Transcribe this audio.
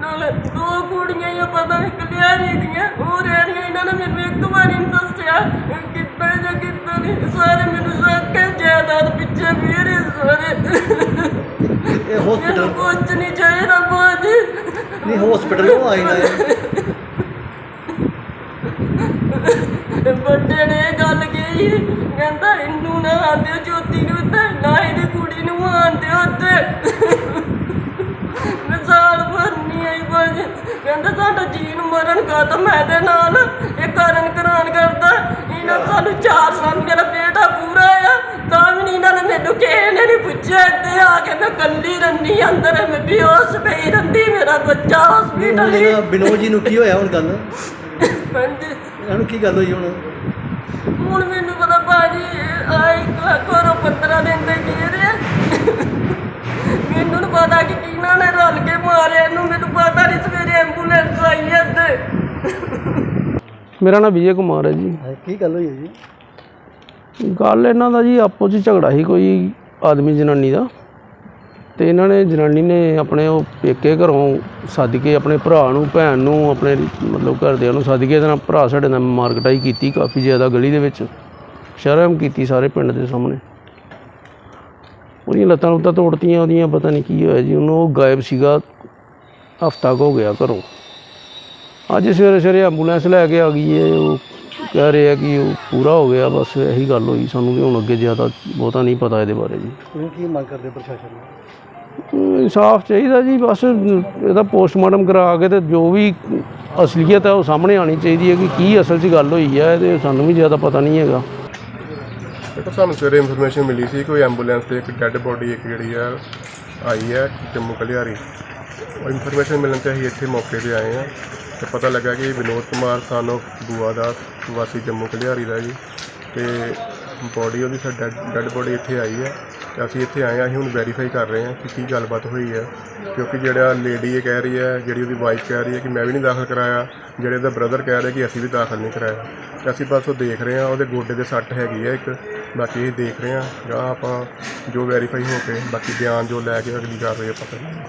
ਨਾਲੇ ਦੋ ਕੁੜੀਆਂ ਹੀ ਪਤਾ ਨਹੀਂ ਕਲਿਆਰੀ ਦੀਆਂ ਉਹ ਰਹਿਣੀਆਂ ਇਹਨਾਂ ਨੇ ਮੈਨੂੰ ਇੱਕ ਵਾਰੀ ਨਹੀਂ ਦੱਸਿਆ। ਕਿੱਦਾਂ ਜਾਂ ਕਿੱਦਾਂ ਨਹੀਂ ਸਾਰੇ ਮੈਨੂੰ ਸ਼ੱਕ ਹੈ ਜਾਇਦਾਦ ਪਿੱਛੇ ਮੇਰੇ ਸਾਰੇ ਇਹ ਮੈਨੂੰ ਹਸਪੀਟਲ ਕੁਝ ਨਹੀਂ ਚਾਹੀਦਾ ਬਾਜੀ। ਨਹੀਂ ਹਸਪੀਟਲ ਕਿਉਂ ਆਈ ਨਾ? ਵੱਡੇ ਨੇ ਇਹ ਗੱਲ ਕਹੀ। ਕਹਿੰਦਾ ਇਹਨੂੰ ਨਾ ਆਂਦੇ ਜੋਤੀ ਨੂੰ ਤੇ ਨਾ ਇਹਦੀ ਕੁੜੀ ਨੂੰ ਆਂਦੇ ਉੱਤੇ ਜੀਨ ਮਰਨ ਕਾ ਮੈਂ ਦੇ ਨਾਲ ਇਹ ਕਰਨ ਕਰਾਨ ਕਰਦਾ। ਇਹਨਾਂ ਸਾਨੂੰ 4 ਸਾਲ ਮੇਰਾ ਬੇਟਾ ਪੂਰਾ ਆ। ਤਾਂ ਵੀ ਨਹੀਂ ਇਹਨਾਂ ਨੇ ਮੈਨੂੰ ਕਿਸੇ ਨੇ ਨਹੀਂ ਪੁੱਛਿਆ। ਇੱਥੇ ਆ ਕੇ ਮੈਂ ਕੱਲੀ ਰੰਨੀ ਅੰਦਰ ਮੈਂ ਬੇਹੋਸ਼ ਪਈ ਰੰਦੀ ਮੇਰਾ ਬੱਚਾ ਹਸਪੀਟਲ ਹੀ ਜਿਹੜਾ ਜੀ ਨੂੰ ਕੀ ਹੋਇਆ ਹੁਣ ਗੱਲ? ਹਾਂਜੀ। ਇਹਨਾਂ ਨੂੰ ਕੀ ਗੱਲ ਹੋਈ ਹੁਣ? ਹੁਣ ਮੈਨੂੰ ਪਤਾ ਭਾਜੀ ਆਈ ਘਰੋਂ 15 ਦਿਨ ਦੇ ਗਏ ਨੀ ਪਤਾ ਕਿ ਕਿਹਨਾਂ ਨੇ ਰਲ ਕੇ ਮਾਰਿਆ ਇਹਨੂੰ ਮੈਨੂੰ ਪਤਾ ਨਹੀਂ ਸਵੇਰੇ ਐਂਬੂਲੈਂਸ ਆਈ ਹੈ ਇੱਥੇ ਮੇਰਾ ਨਾਮ ਵਿਜੇ ਕੁਮਾਰ ਹੈ ਜੀ। ਹਾਂ, ਕੀ ਗੱਲ ਹੋਈ ਹੈ ਜੀ? ਗੱਲ ਇਹਨਾਂ ਦਾ ਜੀ ਆਪੋ 'ਚ ਝਗੜਾ ਸੀ ਕੋਈ ਆਦਮੀ ਜਨਾਨੀ ਦਾ। ਤੇ ਇਹਨਾਂ ਨੇ ਜਨਾਨੀ ਨੇ ਆਪਣੇ ਉਹ ਪੇਕੇ ਘਰੋਂ ਸੱਦ ਕੇ ਆਪਣੇ ਭਰਾ ਨੂੰ ਭੈਣ ਨੂੰ ਆਪਣੇ ਮਤਲਬ ਘਰਦਿਆਂ ਨੂੰ ਸੱਦ ਕੇ ਇਹਦੇ ਨਾਲ ਭਰਾ ਸਾਡੇ ਨਾਲ ਮਾਰਕਟਾਈ ਕੀਤੀ ਕਾਫੀ ਜ਼ਿਆਦਾ ਗਲੀ ਦੇ ਵਿੱਚ। ਸ਼ਰਮ ਕੀਤੀ ਸਾਰੇ ਪਿੰਡ ਦੇ ਸਾਹਮਣੇ। ਉਹਦੀਆਂ ਲੱਤਾਂ ਲੁੱਤਾਂ ਤੋੜਤੀਆਂ ਉਹਦੀਆਂ ਪਤਾ ਨਹੀਂ ਕੀ ਹੋਇਆ ਜੀ। ਉਹਨੂੰ ਉਹ ਗਾਇਬ ਸੀਗਾ ਹਫਤਾ ਕੁ ਹੋ ਗਿਆ ਘਰੋਂ। ਅੱਜ ਸਵੇਰੇ ਸਵੇਰੇ ਐਂਬੂਲੈਂਸ ਲੈ ਕੇ ਆ ਗਈ ਹੈ ਉਹ ਕਹਿ ਰਹੇ ਆ ਕਿ ਉਹ ਪੂਰਾ ਹੋ ਗਿਆ ਬਸ ਇਹੀ ਗੱਲ ਹੋਈ ਸਾਨੂੰ ਵੀ ਹੁਣ ਅੱਗੇ ਜ਼ਿਆਦਾ ਬਹੁਤਾ ਨਹੀਂ ਪਤਾ ਇਹਦੇ ਬਾਰੇ ਜੀ। ਤੁਸੀਂ ਕੀ ਮੰਗ ਕਰਦੇ ਪ੍ਰਸ਼ਾਸਨ ਨੂੰ? ਇਨਸਾਫ ਚਾਹੀਦਾ ਜੀ ਬਸ ਇਹਦਾ ਪੋਸਟਮਾਰਟਮ ਕਰਾ ਕੇ ਤੇ ਜੋ ਵੀ ਅਸਲੀਅਤ ਹੈ ਉਹ ਸਾਹਮਣੇ ਆਣੀ ਚਾਹੀਦੀ ਹੈ ਕਿ ਕੀ ਅਸਲ 'ਚ ਗੱਲ ਹੋਈ ਹੈ ਤੇ ਸਾਨੂੰ ਵੀ ਜ਼ਿਆਦਾ ਪਤਾ ਨਹੀਂ ਹੈਗਾ। ਦੇਖੋ ਸਾਨੂੰ ਸਵੇਰੇ ਇਨਫੋਰਮੇਸ਼ਨ ਮਿਲੀ ਸੀ ਕੋਈ ਐਂਬੂਲੈਂਸ ਤੇ ਇੱਕ ਡੈੱਡ ਬੋਡੀ ਇੱਕ ਜਿਹੜੀ ਆ ਆਈ ਹੈ ਜੰਮੂ ਕਲਿਆਰੀ। ਉਹ ਇਨਫੋਰਮੇਸ਼ਨ ਮਿਲਣ ਤੇ ਅਸੀਂ ਇੱਥੇ ਮੌਕੇ ਤੇ ਆਏ ਆ ਤੇ ਪਤਾ ਲੱਗਾ ਕਿ ਵਿਨੋਦ ਕੁਮਾਰ ਸਾਨੋ ਬੂਆ ਦਾ ਵਾਸੀ ਜੰਮੂ ਕਲਿਆਰੀ ਦਾ ਜੀ ਤੇ ਬੋਡੀ ਉਹਦੀ ਸਾ ਡੈੱਡ ਬੋਡੀ ਇੱਥੇ ਆਈ ਹੈ ਤੇ ਅਸੀਂ ਇੱਥੇ ਆਏ ਹਾਂ, ਅਸੀਂ ਹੁਣ ਵੈਰੀਫਾਈ ਕਰ ਰਹੇ ਹਾਂ ਕਿ ਕੀ ਗੱਲਬਾਤ ਹੋਈ ਹੈ ਕਿਉਂਕਿ ਜਿਹੜਾ ਲੇਡੀ ਇਹ ਕਹਿ ਰਹੀ ਹੈ, ਜਿਹੜੀ ਉਹਦੀ ਵਾਈਫ ਕਹਿ ਰਹੀ ਹੈ ਕਿ ਮੈਂ ਵੀ ਨਹੀਂ ਦਾਖਲ ਕਰਾਇਆ, ਜਿਹੜੇ ਉਹਦਾ ਬ੍ਰਦਰ ਕਹਿ ਰਿਹਾ ਕਿ ਅਸੀਂ ਵੀ ਦਾਖਲ ਨਹੀਂ ਕਰਾਇਆ। ਤੇ ਅਸੀਂ ਬਸ ਉਹ ਦੇਖ ਰਹੇ ਹਾਂ, ਉਹਦੇ ਗੋਡੇ ਦੇ ਸੱਟ ਹੈਗੀ ਹੈ ਇੱਕ, ਬਾਕੀ ਇਹ ਦੇਖ ਰਹੇ ਹਾਂ, ਜਾਂ ਆਪਾਂ ਜੋ ਵੈਰੀਫਾਈ ਹੋ ਕੇ ਬਾਕੀ ਬਿਆਨ ਜੋ ਲੈ ਕੇ ਅਗਲੀ ਕਾਰਵਾਈ ਆਪਾਂ ਕਰਾਂਗੇ।